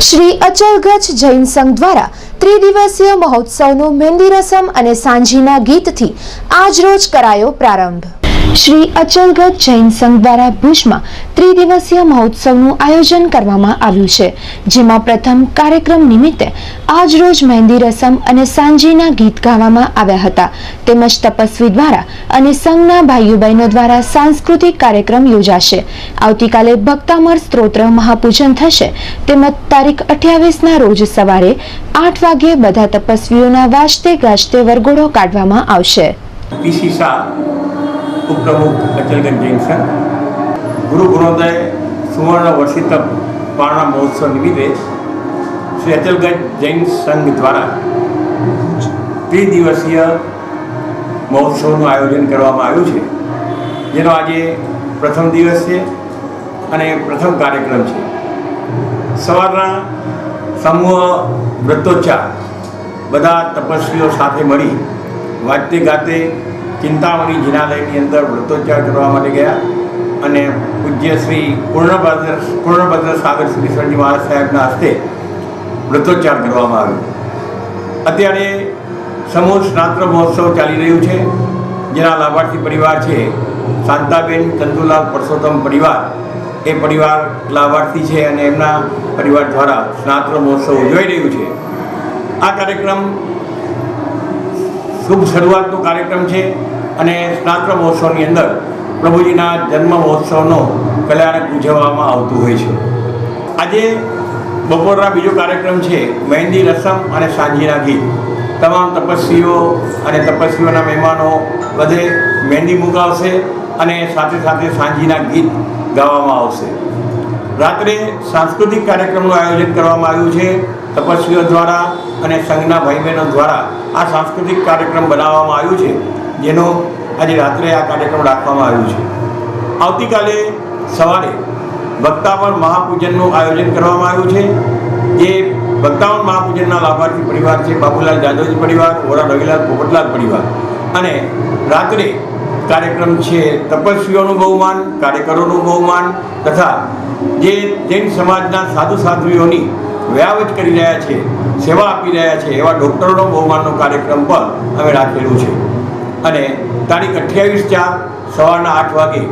શ્રી અચલગજ જૈન સંઘ દ્વારા ત્રિદિવસીય મહોત્સવનું મહેંદી રસમ અને સાંજીના ગીતથી આજરોજ કરાયો પ્રારંભ. શ્રી અચલગઢ જૈન સંઘ દ્વારા ભુજમાં ત્રિદિવસીય મહોત્સવનું આયોજન કરવામાં આવ્યું છે, જેમાં પ્રથમ કાર્યક્રમ નિમિત્તે આજરોજ મહેંદી રસમ અને સાંજીના ગીત ગાવામાં આવ્યા હતા. તેમજ તપસ્વી દ્વારા અને સંઘના ભાઈઓ બહેનો દ્વારા સાંસ્કૃતિક કાર્યક્રમ યોજાશે. આવતીકાલે ભક્તામર સ્ત્રોત્ર મહાપૂજન થશે. તેમજ તારીખ અઠ્યાવીસના રોજ સવારે આઠ વાગ્યે બધા તપસ્વીઓના વાજતે ગાજતે વરઘોડો કાઢવામાં આવશે. ઉપપ્રમુખ અચલગંજ જૈન સંઘ ગુરુ ગુણોદય સુવર્ણ વર્ષિત પારણા મહોત્સવ નિમિત્તે શ્રી અચલગંજ જૈન સંઘ દ્વારા ત્રિદિવસીય મહોત્સવનું આયોજન કરવામાં આવ્યું છે. જેનો આજે પ્રથમ દિવસ છે અને પ્રથમ કાર્યક્રમ છે. સવારના સમૂહ વ્રતોચ્ચાર બધા તપસ્વીઓ સાથે મળી વાજતે ગાતે ચિંતામણી જિનાલયની અંદર વ્રતોચ્ચાર કરવા માટે ગયા અને પૂજ્ય શ્રી પૂર્ણભદ્ર પૂર્ણભદ્ર સાગર શ્રીશ્વરજી મહારાજ સાહેબના હસ્તે વ્રતોચ્ચાર કરવામાં આવ્યો. અત્યારે સમૂહ સ્નાત્ર મહોત્સવ ચાલી રહ્યું છે. જેના લાભાર્થી પરિવાર છે શાંતાબેન, ચંદુલાલ, પરસોત્તમ પરિવાર. એ પરિવાર લાભાર્થી છે અને એમના પરિવાર દ્વારા સ્નાત્ર મહોત્સવ ઉજવાઈ રહ્યું છે. આ કાર્યક્રમ શુભ શરૂઆતનો કાર્યક્રમ છે અને સ્નાત્ર મહોત્સવની અંદર પ્રભુજીના જન્મ મહોત્સવનો કલ્યાણક ઉજવવામાં આવતું હોય છે. આજે બપોરના બીજો કાર્યક્રમ છે મહેંદી રસમ અને સાંજીના ગીત. તમામ તપસ્વીઓ અને તપસ્વીઓના મહેમાનો બધે મહેંદી મુકાવશે અને સાથે સાથે સાંજીના ગીત ગાવામાં આવશે. રાત્રે સાંસ્કૃતિક કાર્યક્રમનું આયોજન કરવામાં આવ્યું છે. તપસ્વીઓ દ્વારા અને સંઘના ભાઈ બહેનો દ્વારા આ સાંસ્કૃતિક કાર્યક્રમ બનાવવામાં આવ્યું છે, જેનો આજે રાત્રે આ કાર્યક્રમ રાખવામાં આવ્યું છે. આવતીકાલે સવારે ભક્તાવન મહાપૂજનનું આયોજન કરવામાં આવ્યું છે. જે ભક્તાવન મહાપૂજનના લાભાર્થી પરિવાર છે, બાબુલાલ જાદવજી પરિવાર, વોરા રવિલાલ પોપટલાલ પરિવાર. અને રાત્રે કાર્યક્રમ છે, તપસ્વીઓનું બહુમાન, કાર્યકરોનું બહુમાન, તથા જે જૈન સમાજના સાધુ સાધ્વીઓની વ્યાવત કરી રહ્યા છે, સેવા આપી રહ્યા છે, એવા ડૉક્ટરોનો બહુમાનનો કાર્યક્રમ પણ અમે રાખેલું છે. અને તારીખ અઠ્યાવીસ ચાર સવારના આઠ વાગે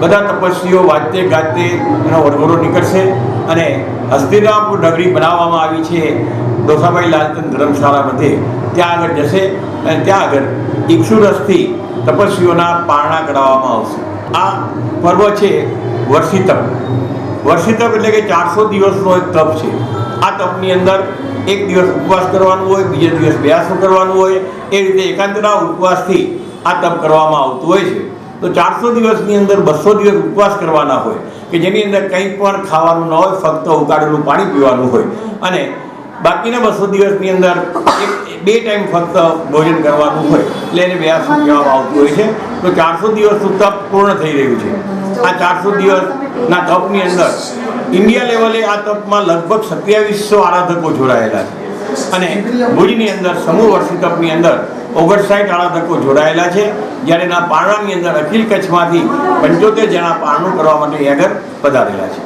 બધા તપસ્વીઓ વાજતે ગાજતે એનો વરઘોડો નીકળશે અને હસ્તિનાપુર નગરી બનાવવામાં આવી છે, ડોસાભાઈ લાલચંદ ધર્મશાળા મધ્યે. ત્યાં આગળ જશે અને ત્યાં આગળ ઇક્ષુ રસથી તપસ્વીઓના પારણા કરાવવામાં આવશે. આ પર્વ છે વર્ષિતપ. વર્ષિતપ એટલે કે ચારસો દિવસનો એક તપ છે. આ તપની અંદર એક દિવસ ઉપવાસ કરવાનું હોય, બીજા દિવસ બ્યાસો કરવાનું હોય, એ રીતે એકાંતના ઉપવાસથી આ તપ કરવામાં આવતું હોય છે. તો ચારસો દિવસની અંદર બસો દિવસ ઉપવાસ કરવાના હોય, કે જેની અંદર કંઈ પણ ખાવાનું ન હોય, ફક્ત ઉકાળેલું પાણી પીવાનું હોય. અને બાકીના બસો દિવસની અંદર એક બે ટાઈમ ફક્ત ભોજન કરવાનું હોય, એટલે એને વ્યાસ કહેવામાં આવતું હોય છે? તો ચારસો દિવસનું તપ પૂર્ણ થઈ રહ્યું છે. આ ચારસો દિવસના તપની અંદર ઇન્ડિયા લેવલે આ તપમાં લગભગ સત્યાવીસો આરાધકો જોડાયેલા છે. અને ભુજની અંદર સમૂહ વર્ષી તપની અંદર ઓગણસાઠ આરાધકો જોડાયેલા છે. જ્યારે ના પારણાની અંદર અખિલ કચ્છમાંથી પંચોતેર જણા પારણું કરવા માટે આગળ પધારેલા છે.